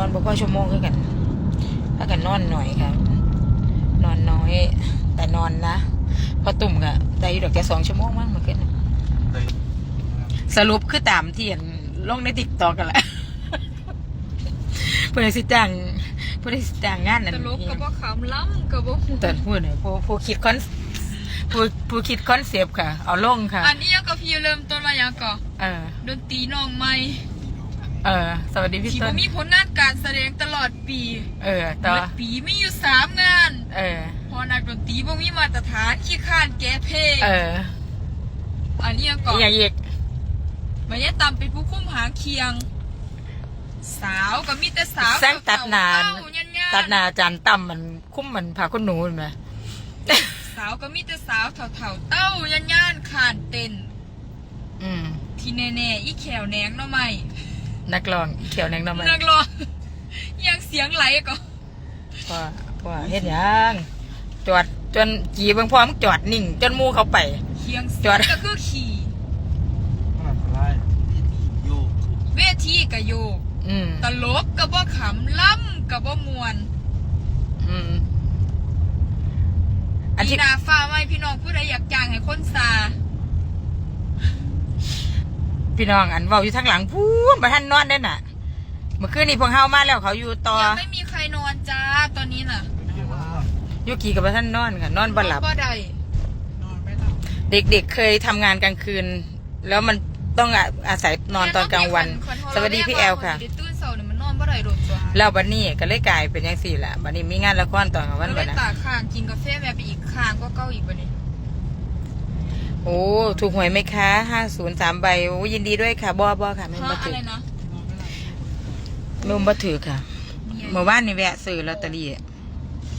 อนบ่พอชั่วโมงคือกันถ้ากันนอนหน่อยค่ะนอนน้อย แต่นอนนะพอตุ่มก็ได้อยู่ดอกแค่สองชั่วโมงมั้งเมื่อคืนน่ะเลยสรุปคือตามที่เห็นลงในติ๊กตอกกันแหละเพื่อสิจ้างเพื่อสิจ้างงานนั่นตลกกับว่าขำล้ำกับว่าแต่พูดหน่อยผู้ผู้คิดคอนผู้ผู้คิดคอนเซปต์ค่ะ เอาลงค่ะ อันนี้ยังกับพี่เริ่มต้นมาอย่างก่อนเออดนตรีน้องใหม่ เออ สวัสดีพี่ที่ต้บ่น มีผลงานการแสดงตลอดปีเออต่อและปีมีอยู่สามงาน เออ พอนักดนตรีบ่มีมาตรฐานขี้ข้านแก้เพลงเอออันนี้ยังก่อนอีกอย่างอีกมาแย่ตามเป็นผู้คุ้มหางเคียง สาวก็มีแต่สาวแซงตัดนานเฒ่ๆยันๆตัดหนาจานต่ำมันคุ้มมันผ่าคนหนูเห็นไหม สาวก็มีแต่สาวเถ่าๆเต้ายันย่านๆขานเต้น อืม ที่แน่ๆอีแขวแหนงเนาะไหม นักร้องเขียวแนงน้ำมันนักร้องยังเสียงไหลก็พ่อพ่อเฮ็ดหยังจอดจนจีเบางพร้อมนจอดนิ่ง จนหมูเขาไปเคียงจเสีอยดงก็คือขี่มันอะไรโยกเวทีกะโยกอืมตลกกะบ่ขำล่ำกะบ่มวนอืมอันมีที่นาฟ้าไว้พี่น้องผู้ใดอยากจ้างให้คนซา พี่น้องอันเว้าอยู่ทางหลังพูนมาท่านนอนได้น่ะ เมื่อคืนนี้พวกเฮามาแล้วเขาอยู่ต่อยังไม่มีใครนอนจ้าตอนนี้น่ะเกี่ยวว่ายุกีกับท่านนอนค่ะ นอนบ่หลับบ่ได้เด็กๆเคยทำงานกลางคืน แล้วมันต้องอาอาศัยนอนตอนกลางวันสวัสดีพี่แอลค่ะ เดี๋ยวตื่นเช้าเนี่ยมันนอนบ่ได้โดดตัวแล้วบันนี้ก็เลยกลายเป็นยังสี่ละบันนี้มีงานละครตอนกลางวันเลบัยดนะ ตากข้างกินกาแฟแม่ไปอีกข้างก็เก้าอีกบัดนี้ โอ้ถูกหวยไหมคะห้าศูนย์สามใบโอ้ยินดีด้วยค่ะบอบอค่ะไม่ฮะมาอะถือไรนะไม่มาถือค่ะเมื่อวานนี่แวะซื้อลอตเตอรี่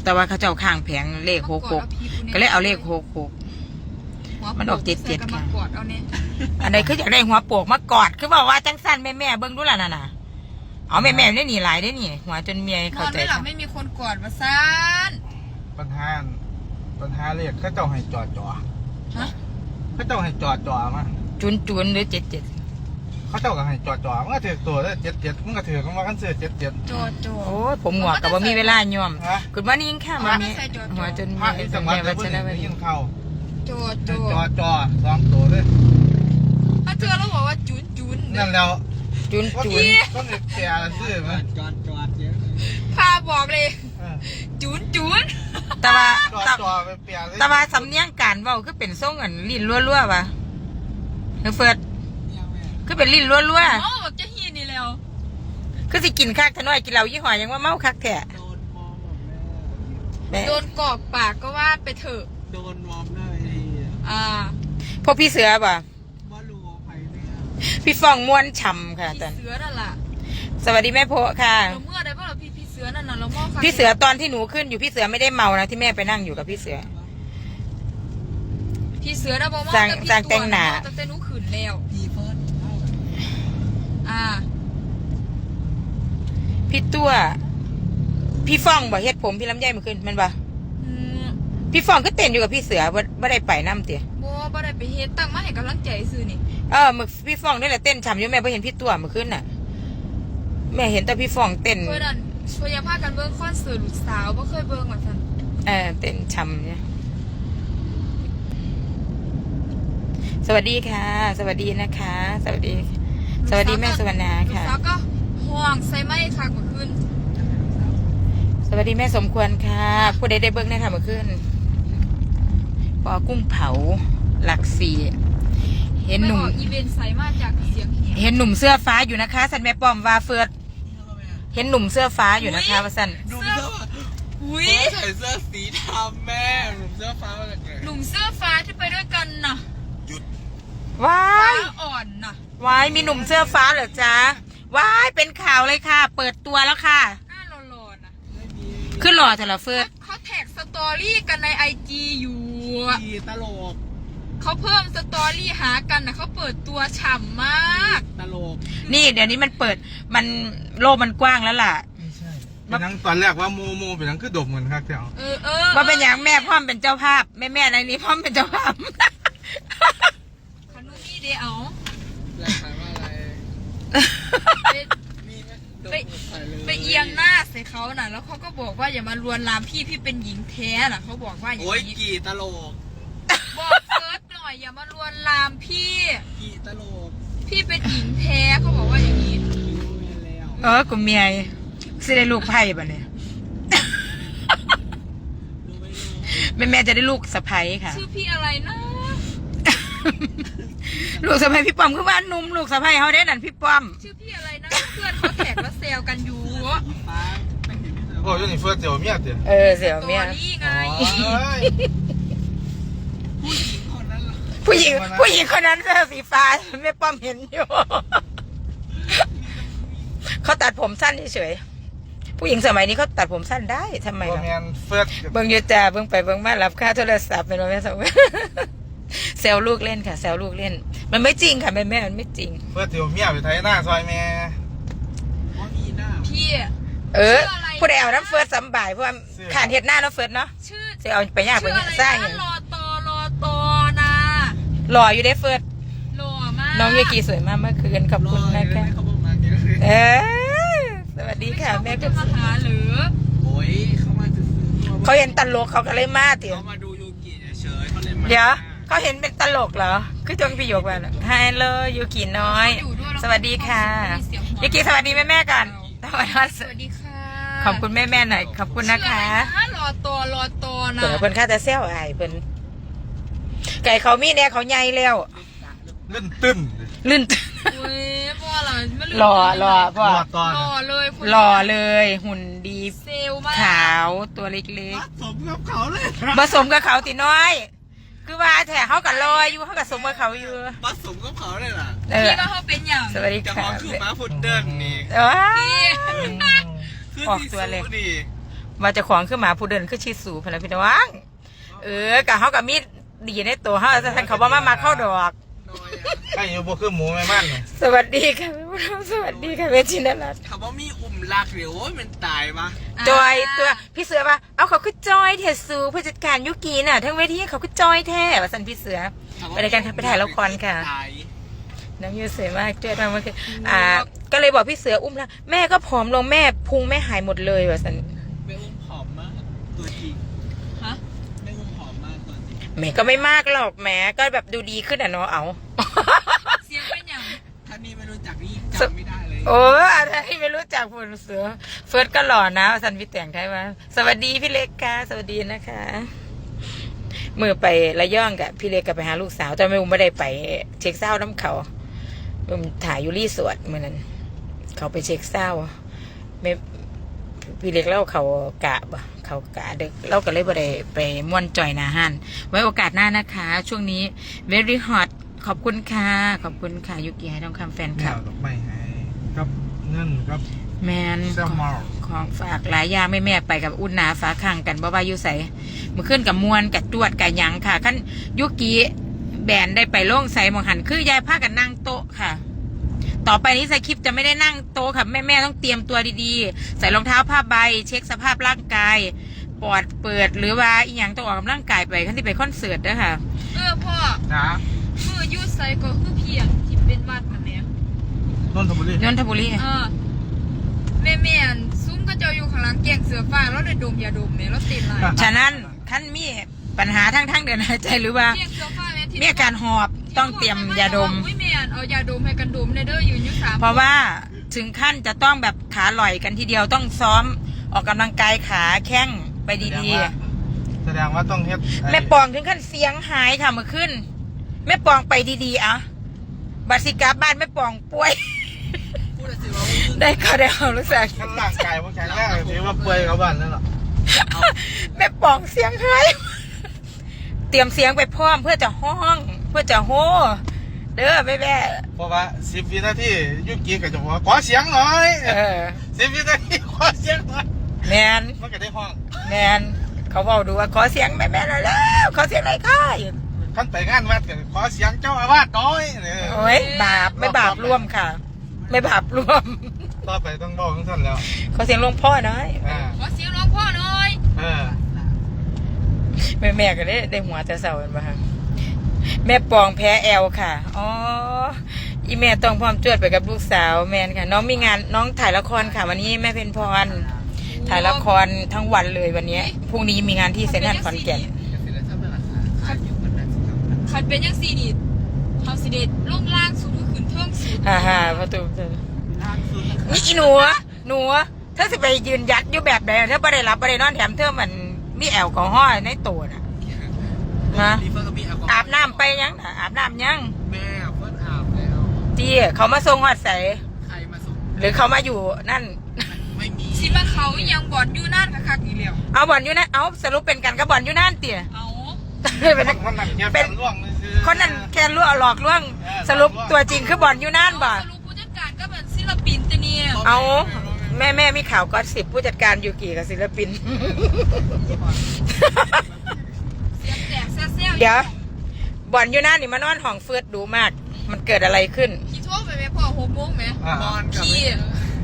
แต่ว่าเขาเจ้าข้างแผงเลขหกหกก็เลยเอาเลขหกหกมันออกเจ็ดเจ็ดค่ะค่ะมากอดเอาเนี่ยอันใดคืออยากได้หัวโปกมากอดคือบอกว่าจังสั้นแม่แม่ๆเบิ้งดูล่ะน่ะน่ะเอาแม่แม่ได้หนีหลายได้หนีหัวจนเมียนเข้าอนใจไม่หลับค่ะไม่มีคนกอดมาซ่านปัญหาปัญหาเรียกเขาเจ้าให้จอดจอฮะ เขาเจ้าให้จอดจอมาจุนจุนหรือเจ็ดเจ็ดเขาเจ้าก็ให้จอดจอมันก็ถือตัวได้เจ็ดเจ็ดมันก็ถือกันว่ากันเสือเจ็ดเจ็ด โจดโจด โอ้ยผมหัวกับว่ามีเวลาย่อมฮะ คุณว่านี่ยิ่งข้ามมานี้ใส่จอดๆหัวจนพระเมีอียจังหวัดแม่จะวัเพิ่ชรงวได้ดียินเข้าโจดโจให้ดจอดจอสองตัวเลยถ้าเธอเราบอกว่าจุนจุนนั่นแล้วจุนว่าจุนพี่ต้องเด็กแก่ซื้อมาจอดจอดเยอะพาบอกเลยเออ จุนจุนแต่ว่าจอดแต่จอไปเปลี่ยนเลยแต่ว่าสำเนียงการเว้าคือเป็นทรงอันลิ้นรั่วๆวะเฮ้ยเฟิร์ดเนี่ยแม่คือเป็นลิ้นรั่วอ๋อบอกจะฮีนี่แล้วๆคือสิกินคักทะน้อยกินเหล้ายี่ห้อยังว่าเมาคักแท้โดนมองแบบแม่แม่โดนกอกปากก็ว่าไปเถอะโดนมอมหน้าไอ้ทีอะอ่าพวกพี่เสือป่ะว่ารู้ว่าใครเนี่ยพี่ฟองม้วนฉ่ำค่ะพี่แต่เสือนั่นล่ะสวัสดีแม่โพะค่ะ เราเมื่อได้ป่ะเราพี่พี่เสือนั่นน่ะเรามองพี่เสือตอนที่หนูขึ้นอยู่พี่เสือไม่ได้เมานะที่แม่ไปนั่งอยู่กับพี่เสือ พี่เสือนะบอกว่าสร้างสร้างแต่งหน้า ตั้งแต่หนูขืนแล้วดีเฟิร์สเข้าอ่า พี่ตัว พี่ฟองบ่เฮ็ดผมพี่ลำไยเมาขึ้นแมันบ่อืมพี่ฟองก็เต้นอยู่กับพี่เสือบ่บ่ได้ไปน้ำเตี๋ยโบบ่ได้ไปเฮ็ดตั้งมาให้กำลังใจซื่อนี่เออมึกพี่ฟองนี่แหละเต้นฉ่ำอยู่แม่บ่เห็นพี่ตัวเมื่อคืนน่ะ แม่เห็นแต่พี่ฟองเต้น เพื่อนนั่น ช่วยอยาพากันเบิ่งคอนเสิร์ตลูกสาวบ่เคยเบิ่งว่าซั่นเออเต้นฉ่ำเนี่ย สวัสดีค่ะ สวัสดีนะคะ สวัสดี สวัสดีแม่สวรรณาค่ะ ลูกสาวก็ห่วงใส่ไม้คักเมื่อคืนสวัสดีแม่สมควรค่ะผู้ใดได้เบิ้งได้ค่ะเมื่อคืนปอกุ้งเผาหลักสี่เห็นหนุ่มไปออกอีเวนต์ใส่มาจากเสียงเหียเห็นหนุ่มเสื้อฟ้าอยู่นะคะ สันแม่ป้อมวาเฟิร์ด เห็นหนุ่มเสื้อฟ้าอยู่นะคะว่าสันหนุ่มเสื้ออุ้ยใส่เสื้อสีดำแม่หนุ่มเสื้อฟ้ามาจากไหนหนุ่มเสื้อฟ้าที่ไปด้วยกันน่ะว้าฟ้ายอ่อนน่ะว้ายมีหนุ่มเสื้อฟ้าเหรอจ๊ะว้ายเป็นข่าวเลยค่ะ เปิดตัวแล้วค่ะ หน้าหล่อๆน่ะไม่มีขึ้นหล่อแต่ละเฟิร์ดเขาแท็กสตอรี่กันในไอจีอยู่อะดีตลก เขาเพิ่มสตอรี่หากันนะเขาเปิดตัวฉ่ำมาก ตลกนี่เดี๋ยวนี้มันเปิดมันโลกมันกว้างแล้วล่ะ ไม่ใช่เป็นนังตอนแรกว่าโมโมเป็นนังคือดมเหมือนครับแถวเออเออว่าเป็นอย่างแม่พ่อมเป็นเจ้าภาพ แม่แม่ในนี้พ่อมเป็นเจ้าภาพ ขนมนี่เดียวเอาแล้วถามว่าอะไรเป็นมีไหมโดไปไปเอียงหน้าใส่เขาน่ะ แล้วเขาก็บอกว่าอย่ามาลวนลามพี่พี่เป็นหญิงแท้น่ะเขาบอกว่าอย่างโอ้ยนี้กี่ตลกบอกเซิร์ชหน่ อยอย่ามาลวนลามพี่ กี่ตลกพี่เป็นหญิงแท้เขาบอกว่าอย่างนี้รู้แล้วเออกูเมียสิได้ลูกไพ่บ่เนี่ยรู้ไหมแม่แม่จะได้ลูกสะใภ้ค่ะ ชื่อพี่อะไรนะ ลูกสะใภ้พี่ป้อมคือบ้านหนุ่มลูกสะใภ้เขาได้นั่นพี่ป้อม ชื่อพี่อะไรนะ เพื่อนเขาแท็กแล้วเซลกันอยู่อีฟ้าไม่เห็นพี่เสือโอ้ยนี่เฟิร์สเดี๋ยวเมียเดี๋ยวเออเสี่ยวตัวเมียนี้ไง เอ้ย ผู้หญิงคนนั้นเหรอ ผู้หญิงผู้หญิงคนนั้นเสื้อสีฟ้าแม่ป้อมเห็นอยู่ เขาตัดผมสั้นเฉยๆผู้หญิงสมัยนี้เขาตัดผมสั้นได้ทำไมโรล่ะแมนเฟิร์สเบิ่งอยูจ่าเบิ่งไปเบิ่งมารับค่าโทรศัพท์เป็นว่าแม่สาวแซวลูกเล่นค่ะแซวลูกเล่น มันไม่จริงค่ะแม่แม่มันไม่จริง เฟิร์สเดี๋ยวเมียไปไทยหน้าซอยแม่ว่ามีหน้าพี่ เออ ชื่ออะไร ผู้ใดเอาน้ำเฟิร์สสำบายเพราะว่าขานเห็ดหน้าน้ำเฟิร์สเนาะชื่อจะเอาไปยากไปชื่ออะไรสร้างอนะย่างรอตอรอตอนะ หล่ออยู่ได้เฟิร์สหล่อมากน้องยูกีสวยมากเมื่อคืนขอบคุณนะคะเขาบอกมาเยอะเลยเออสวัสดีค่ะ แม่จะก็มาหาหรือโอ้ยเขามาซื้อเขาเห็นตลกเขาก็เลยมาเตี๋ยเขามาดูยูกิเฉยๆเขาเลยมาเดี๋ยวเขาเห็นเป็นตลกเหรอ คือจงพี่หยกว่าฮัลโหลยูกิน้อย สวัสดีค่ะยูกิสวัสดีแม่แม่ๆกันสวัสดีสวัสดีค่ะขอบคุณแม่แม่ๆหน่อยขอบคุณนะคะชื่ออะไรรอตอรอตอนะเพิ่นเพิ่นค่าแต่เซลอายเพิ่น ไก่เขามีแน่เขาใหญ่แล้วเล่นตึ้นลื่น อุ้ยพ่อเราไม่ลืมหล่อหล่อพ่อรอตอนหล่อเลยคนหล่อเลย หุ่นดีเซลลมากขาวตัวเล็กสมกับเขาเลยๆผสมกับเขาติน้อย คือว่าแถเขากับลอยอยู่เขากับสมกับเขาอยู่ ผสมกับเขาเลยล่ะเออ พี่ว่าเขาเป็นอย่างสวัสดีจะค่ะมองคือม้าฟุตเดิลนี่ว้าพี่คือออกที่ตัวเลย สู้ดีว่าเจะของขึ้นมาผู้เดินคือชีสูพนันพี่น้องเออกับเขากับมี ดดีในตัวเขาแต่ท่านเขาบอกมามาเข้าดอกน้อยอะไอ้อยู่บ่คือหมูไม่มั่นเนี่ยสวัสดีค่ะแม่ผู้ชมสวัสดีค่ะเวชินรัตน์ถามว่ามีอุ่มรักเดี๋ยวโอ้ยมันตายปะจอยตัวพี่เสือว่าเอาเขาคือจอยเทสูผู้จัดการยุกีน่ะ ทั้งเวทีเขาคือจอยแท้ว่าสันพี่เสือไปรายการไปถ่ายละครค่ะ ตายน้ำยูสวยมากเจอทางเมื่อคืนอ่า ก็เลยบอกพี่เสืออุ้มแล้วแม่ก็ผอมลงแม่พุงแม่หายหมดเลยว่าสัน แม่อุ้มผอมมากตัวจริง ฮะ แม่อุ้มผอมมากตัวจริง แม่ก็ไม่มากหรอกแม่ก็แบบดูดีขึ้นอะเนาะเอา เสียงเป็นอย่างถ้านี่ไม่รู้จักนี่จำไม่ได้เลย โอ้อะไรไม่รู้จักผลเสือ เฟิร์สก็หล่อนะสันพี่แต่งไทยว่า สวัสดีพี่เล็กค่ะ สวัสดีนะคะมือไประย่องกับพี่เล็กกับไปหาลูกสาวแต่ไม่อุ้มไม่ได้ไป เช็คเศร้าน้ำเขาอุ้มถ่ายอยู่รีสวดเมื่อนั้น เขาไปเช็คเศร้าไม่พี่เล็กเล่าเขากะบ่ เขากะเด็กเล่าก็เลยบ่ได้ไปม่วนจ่อยหนาหันไว้โอกาสหน้านะคะ ช่วงนี้ very hot ขอบคุณค่ะ ขอบคุณค่ะยุกิให้ทองคำแฟนคเมียลับ ดอกไม้ให้กับเงินกับแมนแซลมอนของฝากหลายอย่างแม่แม่ๆไปกับอุ่นหนาฟ้าข้างกันบ่ว่าอยู่ใสมือขึ้นกับมวนกับจวดกับหยังค่ะขั้นยุกิแบนได้ไปโล่งใสหมองหันคือยายพากันนั่งโต๊ะค่ะ ต่อไปนี้สคริปต์จะไม่ได้นั่งโต๊ะค่ะ แม่แม่ๆต้องเตรียมตัวดีๆ ใส่รองเท้าผ้าใบ เช็คสภาพร่างกายปอดเปิดหรือว่าอีหยังต้องออกกำลังกายไปขั้นที่ไปคอนเสิร์ตด้วยค่ะเออพ่อจ้ามือยูไซก็คือเพียงที่เป็นวัดนะแม่นนทบุรีนนทบุรีเออแม่แม่นซุ้มก็เจ้าอยู่ข้างหลังแกงเสือฟ้าแล้วได้ดมยาดมเนี่ยแล้วติดลายฉะนั้นขั้นมีปัญหาทางทางเดินหายใจหรือว่าแกงเสือฟ้าแม่ที่มีอาการหอบ ต้องเตรียมยาดมอุ้ยแม่นเอายาดมให้กันดมในเด้อยืนอยู่สามเพราะว่าถึงขั้นจะต้องแบบขาลอยกันทีเดียวต้องซ้อมออกกำลังกายขาแข้งไปดีแสดงว่าต้องเฮ็ดๆ แม่ปองถึงขั้นเสียงหายค่ะเมื่อขึ้น แม่ปองไปดีๆอะบัตรสิกลับบ้านแม่ปองป่วย พูดแต่สิว่าอุ้มได้ก็ได้ความรู้สึกขั้นร่างกายว่าแข็งแรงถือว่าป่วยกับบ้านนั่นหรอแม่ปองเสียงหายเตรียมเสียงไปพร้อมเพื่อจะห้อง เพื่อจะโฮเด้อแม่แม่เพราะว่าสิบวินาทียุกิก็จะบอกว่าขอเสียงหน่อยเออสิบวินาทีขอเสียงหน่อยแมนมันก็ได้ห้องแมนเขาบอกดูว่าขอเสียงแม่แม่หน่อยแล้วขอเสียงหน่อยค่ะขั้นไปงานวัดกันขอเสียงเจ้าอาวาสน้อยเนี่ยโอ้ยบาปไม่บาปร่วมค่ะ ไม่บาปร่วมต่อไปต้องบอกทั้งท่านแล้ว ขอเสียงหลวงพ่อหน่อยอ่าขอเสียงร้องพ่อหน่อยเออแม่แม่ก็ได้ได้หัวแต่เสาร์กันมา แม่ปองแพ้แอลค่ะ อ๋อ อีแม่ต้องพร้อมจวดไปกับลูกสาวแมนค่ะ น้องมีงานน้องถ่ายละครค่ะ วันนี้แม่เพนพร ถ่ายละครทั้งวันเลยวันนี้ พรุ่งนี้มีงานที่เซนทรัลขอนแก่นคันเป็นยังสี่นี่เฮาสิเด็ดลงล่างสูงขึ้นเทิงสูงฮ่าฮ่าประตูนี่อีหนูหนูเธอสิไปยืนยัดอยู่แบบใดเธอไม่ได้รับไม่ได้นอนแถมเธอมันมีแอลกอฮอล์ในตัวน่ะฮะดีเฟิร์ก็มีแอลกอฮอล์อาบน้ำไปยังน่ะอาบน้ำยังแม่เฟิร์อาบแล้วที่เขามาส่งหอดใสใครมาส่งหรือเขามาอยู่นั่น ไม่มีสิมาเขายังบ่อนอยู่นั่นคักๆอีแล้วเอาบอลอยู่นั่นเอาสรุปเป็นกันกับบอลอยู่นั่นเตี๋ยเอาเป็นคนนั้นแค่เป็เป็นนล่วงคือคนนั้นแค่ลวงหลอกลวง สรุปตัวจริงคือบอลอยู่นั่นบ่สรุปผู้จัดการก็เป็นศิลปินแต่เนี่ยเอาแม่แม่มีข่าวก็สิบผู้จัดการยูกิกับศิลปินเสียงแตกแซ่ๆเดี๋ยว บอลอยู่นั่นนี่มานอนห้องเฟือดดูมาก มันเกิดอะไรขึ้นพี่โทรไปแม่พ่อหกโมงไหมนอนกับพี่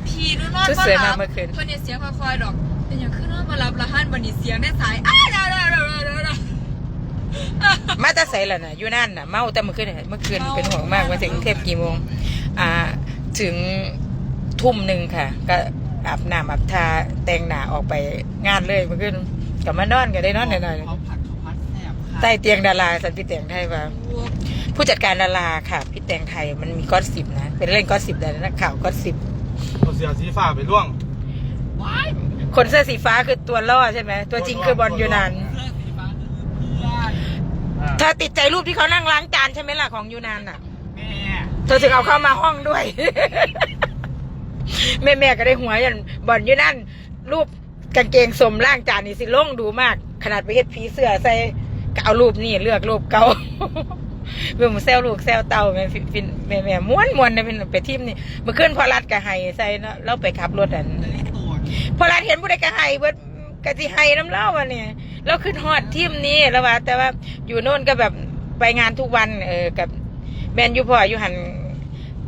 พี่นู่นนอนชุดบ่สวยหลัมากบเมื่อคืนเพิ่นเนี่ยเสียงค่อยๆดอกแต่อย่างขึ้นนอนมารับละหันบัดนี้เสียงได้สายอ้าวดาวดาวดาวดาวดาวมาแตาใส่ละน่ะอยู่นั่นน่ะเมาแต่เมื่อคืนเมื่อคืนเป็นห่วงมากมาถึงกรุงเทพกี่โมง อ่า ถึงทุ่มหนึ่งค่ะ ก็อาบน้ำอาบทาแต่งหน้าออกไปงานเลยเมื่อคืนกลับมานอนก็ได้นอนหน่อยเขาผัดเขาพัดแซ่บๆค่ะ ใต้เตียงดาราสันพี่แต่งไทยว่าผู้จัดการดาราค่ะ พี่แตงไทยมันมีก้อนสิบนะ เป็นเล่นก้อนสิบแต่นักข่าวก้อนสิบเอาเสียสีฟ้าไปล่วงคนเสื้อสีฟ้าคือตัวล่อใช่ไหมตัวจริงคือบอลยูนานเพื่อนสีฟ้าคือเพื่อนอ่าเธอติดใจรูปที่เขานั่งล้างจานใช่ไหมล่ะของยูนานอะแม่เธอถึงเอาเข้ามาห้องด้วย แม่แม่ๆก็ได้หัวยันบอลยูนานรูปกางเกงสมล่างจานนี่สิลงดูมาก ขนาดไปเฮ็ดผีเสื้อใส่ ก็เอารูปนี่เลือกรูปเก่าเมื่อมแซวลูกแซวเต่าแม่ฟินแม่แม่ม้วนม้วนๆนะเป็นไปทิมนี่เมื่อคืนพอรัดกับไห้ใส่เนาะเราไปขับรถอันพอรัดเห็นผู้ใดก็ไห้เบิดกะสิไห้น้ำเล่าวันนี้เราขึ้นฮอดทิมนี้แล้วว่า แต่ว่าอยู่โน่นก็แบบไปงานทุกวันเออกับแมนยูพ่ออยู่หัน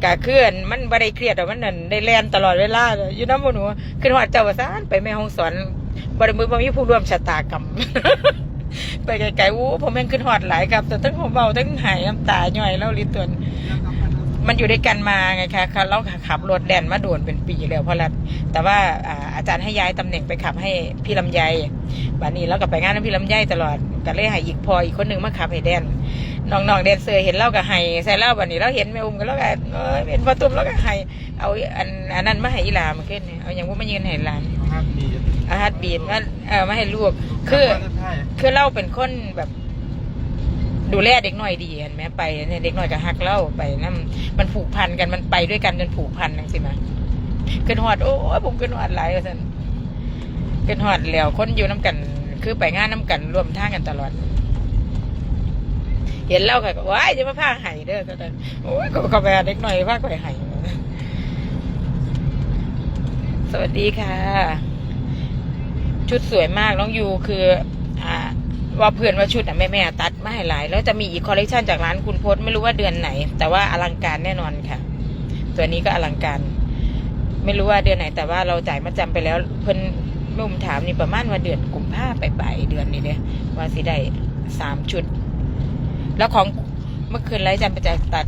กะเคลื่อนมันบ่ได้เครียดหรอกมันนั่นได้แลนตลอดเวลาอยู่น้ำบนหัวขึ้นฮอดเจ้าว่าซานไปแม่ห้องสอนบ่ได้มือบ่มีผู้ร่วมชะตากรรม ไปไกลๆวู้ผมแม่งขึ้นหอดหลายครับ แต่ทั้งหัวเบาทั้งหายน้ำตาหน่อยเล่าลิตรตัว มันอยู่ด้วยกันมาไงคะคะเราขับรถแดนมาโดนเป็นปีแล้วเพราะรัดแต่ว่าอ่าอาจารย์ให้ย้ายตำแหน่งไปขับให้พี่ลำไยบัดนี้เราก็ไปงานกับพี่ลำไยตลอดก็เลยให้อีกพออีกคนหนึ่งมาขับให้แดนน้องๆแดนเซอร์เห็นเล่าก็ให้ใส่เล่าบัดนี้เราเห็นแม่อุ้มก็แล้วก็เออเห็นพอตุ้มแล้วก็ให้เอาอันอันนั้นมาให้อีหลามาขึ้นเนี่ยเอาอย่างว่ามายืนให้หลานครับดีอาฮัดบีดมาเออมาให้ลูกคือใช่คือเราเป็นคนแบบ ดูแลเด็กน้อยดีเห็นไหมไปเนี่ยเด็กน้อยก็ฮักเล่าไปนั่นมันผูกพันกันมันไปด้วยกันจนผูกพันจังสิมาขึ้นหอดโอ้ยผมขึ้นหอดหลายว่าซั่นขึ้นหอดแล้วคนอยู่น้ำกัน คือไปงานน้ำกันร่วมทางกันตลอด เห็นเล่าค่ะก็ว้ายจะมาพาไห้เด้อตอนนั้นโอ้ยก็ก็ไปเด็กน้อยพาไปไห้สวัสดีค่ะ ชุดสวยมากน้องยูคือ ว่าเพื่อนว่าชุดอะแม่แม่ตัดมาให้หลาย แล้วจะมีอีกคอลเลกชันจากร้านคุณพจน์ไม่รู้ว่าเดือนไหน แต่ว่าอลังการแน่นอนค่ะ ตัวนี้ก็อลังการ ไม่รู้ว่าเดือนไหน แต่ว่าเราจ่ายมาจำไปแล้ว เพิ่นนุ่มถามนี่ประมาณว่าเดือนกุมภาไปปลายเดือนนี้เนี่ยว่าสิได้สามชุด แล้วของเมื่อคืนไรจำไปจากตัด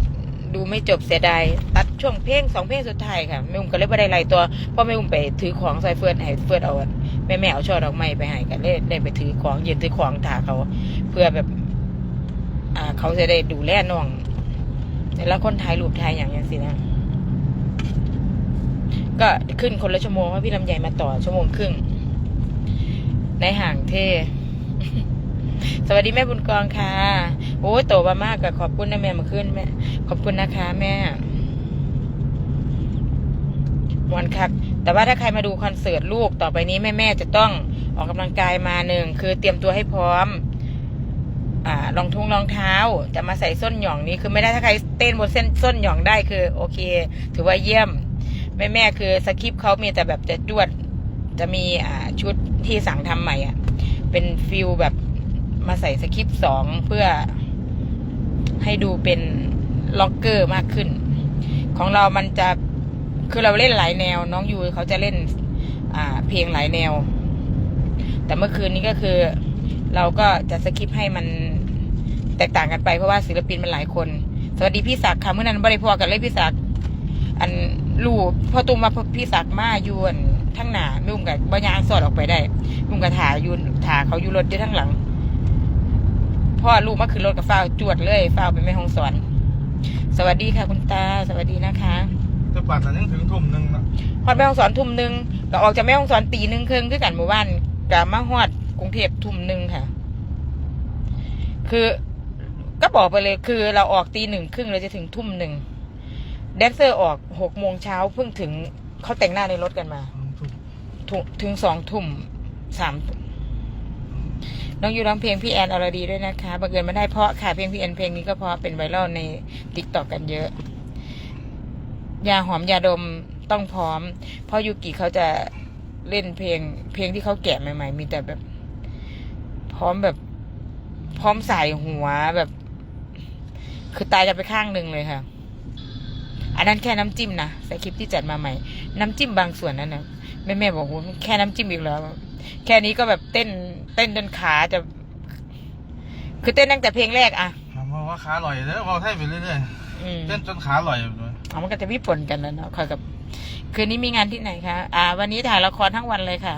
ดูไม่จบเสียดายตัดช่วงเพลงสองเพลงสุดท้ายค่ะแม่อุ้มก็เลยไม่ได้ไล่ตัวเพราะแม่อุ้มไปถือของใส่เฟื่อนให้เฟื่อนเอา แม่แม่เอาช่อดอกไม้ไปให้กันเลยได้ไปถือของยืนถือของถาเขาเพื่อแบบ อ่า เขาจะได้ดูแลน้องแล้วคนถ่ายรูปถ่ายอย่างอย่างสินะก็ขึ้นคนละชั่วโมงว่าพี่ลำไยมาต่อชั่วโมงครึ่งในห่างเท่สวัสดีแม่บุญกองค่ะโอ้โตมามากกับขอบคุณนะแม่มาขึ้นแม่ขอบคุณนะคะ แม่มวนคัก แต่ว่าถ้าใครมาดูคอนเสิร์ตลูกต่อไปนี้แม่แม่ๆจะต้องออกกำลังกายมาหนึ่งคือเตรียมตัวให้พร้อมอ่ารองทุ่งรองเท้าจะมาใส่ส้นหย่องนี้คือไม่ได้ถ้าใครเต้นบนเส้นส้นหย่องได้คือ โอเค ถือว่าเยี่ยม แม่แม่ๆคือสคริปต์เขามีแต่แบบจะจวดจะมีอ่าชุดที่สั่งทำใหม่อะ เป็นฟิลแบบมาใส่สคริปต์สองเพื่อให้ดูเป็นล็อกเกอร์มากขึ้น ของเรามันจะ คือเราเล่นหลายแนว น้องยูเขาจะเล่น อ่า เพลงหลายแนว แต่เมื่อคืนนี้ก็คือ เราก็จะสคริปต์ให้มันแตกต่างกันไปเพราะว่าศิลปินมันหลายคน สวัสดีพี่ศักดิ์ค่ะเมื่อนั้นบริพอกันเลยพี่ศักดิ์อันลูกพอตุ้มมาพี่ศักดิ์มายู่อันทั้งหน้าแม่อุ้มกับบยางสอดออกไปได้อุ้มกับถายู่ถาเขายูรถอยู่ทั้งหลังพ่อลูกมาขึ้นรถกับฟ้าจวดเลยฟ้าวไปแม่ห้องสอน สวัสดีค่ะคุณตา สวัสดีนะคะ แต่ป่านนั้นยังถึงทุ่มหนึงนะฮอดแม่ห้องสอนทุ่มหนึ่งก็ออกจากแม่ห้องสอนตีหนึ่งครึ่งคือกันหมู่บ้านกะมาฮอดกรุงเทพทุ่มหนึ่งค่ะ คือก็บอกไปเลยคือเราออกตีหนึ่งครึ่งเราจะถึงทุ่มหนึ่งแดนเซอร์ออกหกโมงเช้าเพิ่งถึงเขาแต่งหน้าในรถกันมา ทุ่มถึงถึงสองทุ่มสามทุ่มน้องอยู่ร้องเพลงพี่แอนอรดีด้วยนะคะบังเอิญมาได้เพราะค่ะเพลงพี่แอนเพลงนี้ก็เพราะเป็นไวรัลในติ๊กต็อกกันเยอะ ยาหอมยาดมต้องพร้อม เพราะยูกิเขาจะเล่นเพลง เพลงที่เขาแกะใหม่ ๆ มีแต่แบบ พร้อมแบบ พร้อมใส่หัวแบบ คือตายกันไปข้างหนึ่งเลยค่ะ อันนั้นแค่น้ำจิ้มนะใส่คลิปที่จัดมาใหม่ น้ำจิ้มบางส่วนนั้นนะแม่แม่ๆบอกว่าแค่น้ำจิ้มอีกแล้ว แค่นี้ก็แบบเต้น เต้นจนขาจะ คือเต้นตั้งแต่เพลงแรกอะถามว่าขาลอยเด้อเว้าไทยไปเรื่อยอืมๆเต้นจนขาลอยเลย เอามันก็จะวิปนกันแล้วเนาะค่ะกับ คืนนี้มีงานที่ไหนคะ อ่า วันนี้ถ่ายละครทั้งวันเลยค่ะ